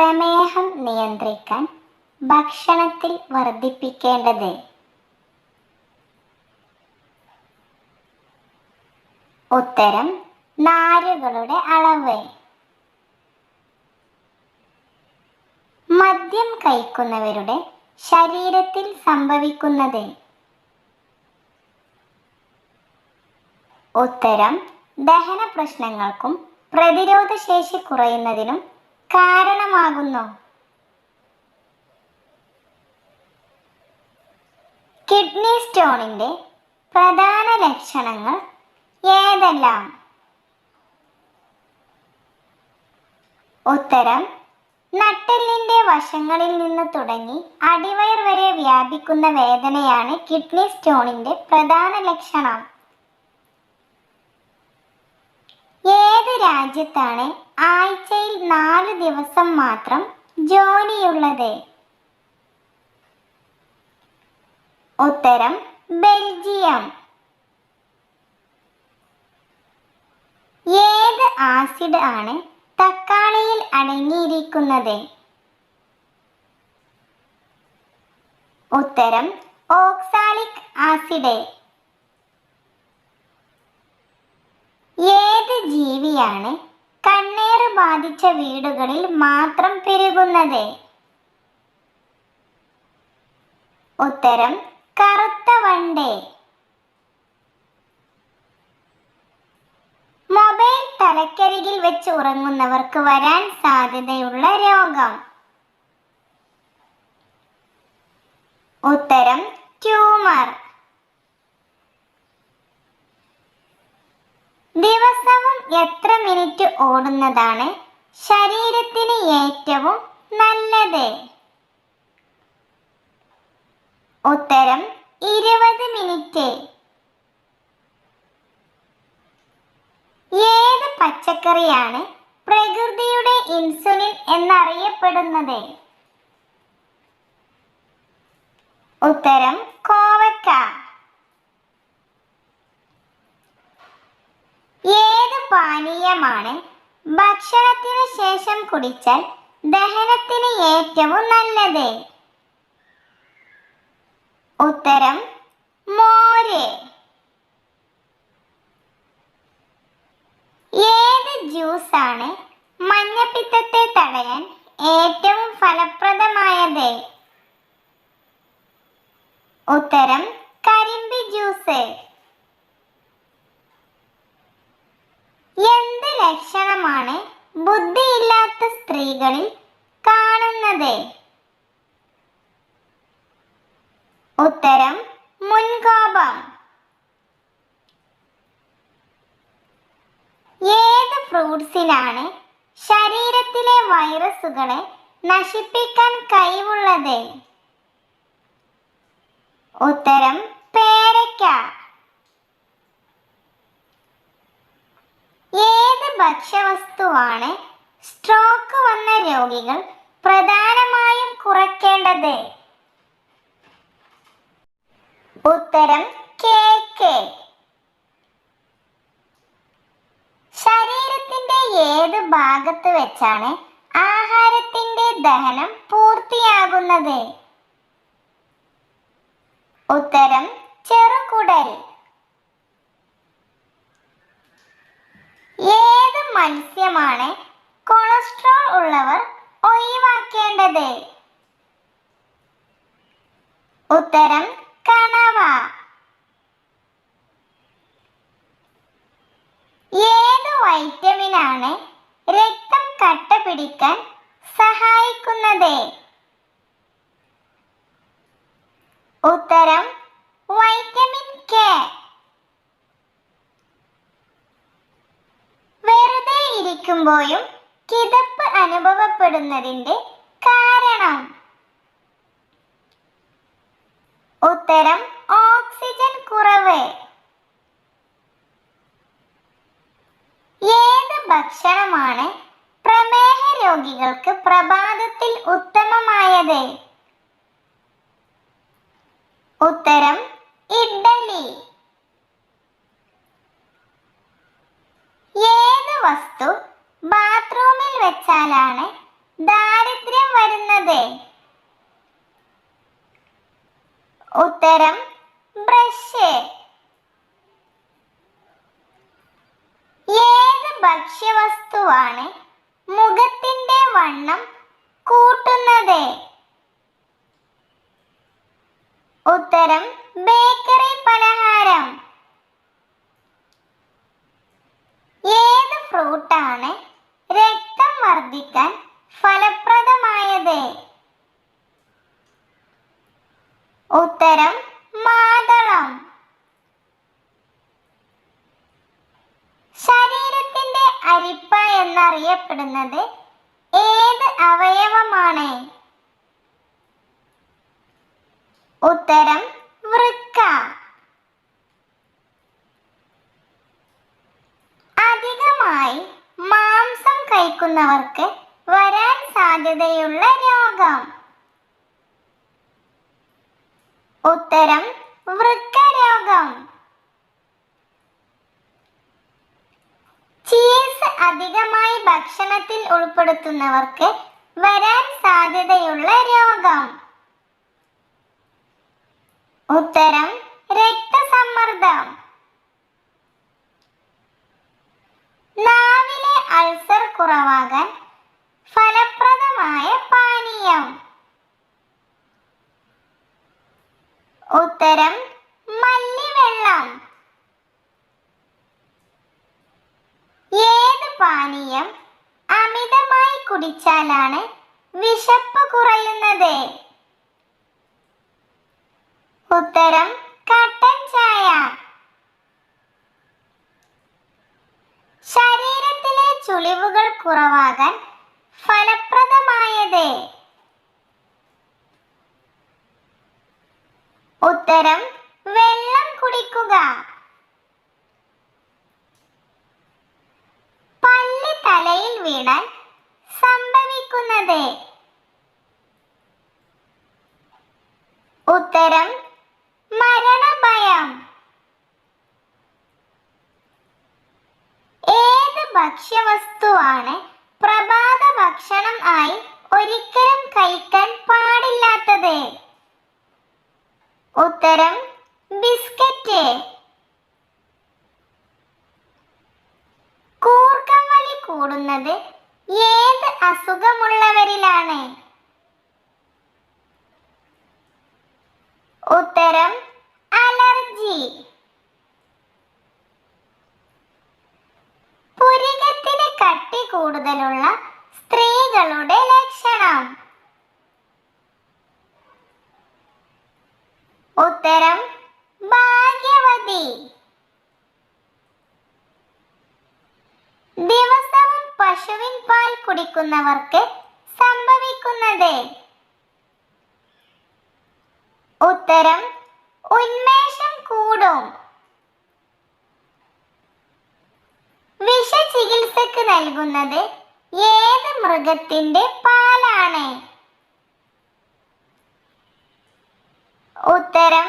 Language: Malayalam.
പ്രമേഹം നിയന്ത്രിക്കാൻ ഭക്ഷണത്തിൽ വർദ്ധിപ്പിക്കേണ്ടത്. ഉത്തരം നാരുകളുടെ അളവ്. മദ്യം കഴിക്കുന്നവരുടെ ശരീരത്തിൽ സംഭവിക്കുന്നത്. ഉത്തരം ദഹന പ്രശ്നങ്ങൾക്കും പ്രതിരോധ ശേഷി കുറയുന്നതിനും കാരണമാകുന്നു. കിഡ്നി സ്റ്റോണിന്റെ പ്രധാന ലക്ഷണങ്ങൾ ഏതെല്ലാം? ഉത്തരം നട്ടെല്ലിന്റെ വശങ്ങളിൽ നിന്ന് തുടങ്ങി അടിവയർ വരെ വ്യാപിക്കുന്ന വേദനയാണ് കിഡ്നി സ്റ്റോണിന്റെ പ്രധാന ലക്ഷണം. ഏത് രാജ്യത്താണ് ആഴ്ചയിൽ നാല് ദിവസം മാത്രം ജോലിയുള്ളത്? ഉത്തരം ബെൽജിയം. ഏത് ആസിഡ് ആണ് തക്കാളിയിൽ അടങ്ങിയിരിക്കുന്നത്? ഉത്തരം ഓക്സാലിക് ആസിഡ്. ഏത് ജീവിയാണ് കണ്ണേറ് ബാധിച്ച വീടുകളിൽ മാത്രം പെരുകുന്നത്? ഉത്തരം കറുത്ത വണ്ടേ. മൊബൈൽ തലക്കരികിൽ വെച്ച് ഉറങ്ങുന്നവർക്ക് വരാൻ സാധ്യതയുള്ള രോഗം. ഉത്തരം ട്യൂമർ. എത്ര മിനിറ്റ് ഓടുന്നതാണ് ശരീരത്തിന് ഏറ്റവും നല്ലത്? ഉത്തരം ഇരുപത് മിനിറ്റ്. ഏത് പച്ചക്കറിയാണ് പ്രകൃതിയുടെ ഇൻസുലിൻ എന്നറിയപ്പെടുന്നത്? ഉത്തരം കോവക്ക. ഏത് പാനീയമാണ് ഭക്ഷണത്തിന് ശേഷം കുടിച്ചാൽ ദഹനത്തിന് ഏറ്റവും നല്ലത്? ഉത്തരം മോര്. ഏത് ജ്യൂസാണ് മഞ്ഞപ്പിത്തത്തെ തടയാൻ ഏറ്റവും ഫലപ്രദമായത്? ഉത്തരം സ്ത്രീകളിൽ കാണുന്നത്. ഉത്തരം മുൻകോപം. ഏത് ഫ്രൂട്ട്സിനാണ് ശരീരത്തിലെ വൈറസുകളെ നശിപ്പിക്കാൻ കഴിവുള്ളത്? ഉത്തരം പേരയ്ക്ക. ഏത് ഭക്ഷ്യവസ്തുവാണ് സ്ട്രോക്ക് വന്ന രോഗികൾ പ്രധാനമായും കുറയ്ക്കേണ്ടത്. ഉത്തരം കേക്ക് ശരീരത്തിന്റെ ഏത് ഭാഗത്ത് വെച്ചാണ് ആഹാരത്തിന്റെ ദഹനം പൂർത്തിയാകുന്നത്? ഉത്തരം ചെറുകുടൽ. ഏത് മത്സ്യമാണ് കൊളസ്ട്രോൾ ഉള്ളവർ ഒഴിവാക്കേണ്ടത് ഉത്തരം കണവ. ഏത് വൈറ്റമിനാണ് രക്തം കട്ട പിടിക്കാൻ സഹായിക്കുന്നത്? ഉത്തരം വൈറ്റമിൻ കെ. വെറുതെ ഇരിക്കുമ്പോഴും കിതപ്പ് അനുഭവപ്പെടുന്നതിന്റെ കാരണം. ഉത്തരം ഓക്സിജൻ കുറവ്. ഏത് ഭക്ഷണമാണ് പ്രമേഹ രോഗികൾക്ക് പ്രഭാതത്തിൽ ഉത്തമമായത്? ഉത്തരം ഇഡ്ഡലി. ഏത് വസ്തു വെച്ചാലാണ് ദാരിദ്ര്യം വരുന്നത്. ഉത്തരം ബ്രഷ്. ഏത് ഭക്ഷ്യവസ്തുവാണ് മുഖത്തിന്റെ വണ്ണം കൂട്ടുന്നത്? ഉത്തരം ബേക്കറി പലഹാരം. ഏത് ഫ്രൂട്ടാണ് രക്തം വർദ്ധിക്കാൻ ഫലപ്രദമായത്? ഉത്തരം മാതളം. ശരീരത്തിന്റെ അരിപ്പ എന്നറിയപ്പെടുന്നത് ഏത് അവയവമാണ്? ഉത്തരം കഴിക്കുന്നവർക്ക് വരാൻ സാധ്യതയുള്ള രോഗം. ഉത്തരം വൃക്കരോഗം. ചീസ് അധികമായി ഭക്ഷണത്തിൽ ഉൾപ്പെടുത്തുന്നവർക്ക് വരാൻ സാധ്യതയുള്ള രോഗം. ഉത്തരം രക്തസമ്മർദ്ദം നാവിലെ അൾസർ കുറവാകാൻ ഫലപ്രദമായ പാനീയം ഉത്തരം മല്ലിവെള്ളം ഏത് പാനീയം അമിതമായി കുടിച്ചാലാണ് വിശപ്പ് കുറയുന്നത്. ഉത്തരം കട്ടൻ ചായ. ശരീരത്തിലെ ചുളിവുകൾ കുറവാകാൻ ഫലപ്രദമായത്. ഉത്തരം വെള്ളം കുടിക്കുക. തലയിൽ വീണാൽ സംഭവിക്കുന്നത്? ഉത്തരം മരണഭയം. ഏത് ഭക്ഷ്യവസ്തുവാണ് പ്രഭാത ഭക്ഷണം ആയി ഒരിക്കലും കഴിക്കാൻ പാടില്ലാത്തത്? ഉത്തരം ബിസ്ക്കറ്റ്. കൂർക്കം വലി കൂടുന്നത് ഏത് അസുഖമുള്ളവരിലാണ്? ഉത്തരം അലർജി. പുരികത്തിന് കട്ടി കൂടുതലുള്ള സ്ത്രീകളുടെ ലക്ഷണം പാൽ സംഭവിക്കുന്നത്. ഉത്തരം ഉന്മേഷം കൂടും. വിഷചികിത്സക്ക് നൽകുന്നത് ഏത് മൃഗത്തിന്റെ പാലാണ്? ഉത്തരം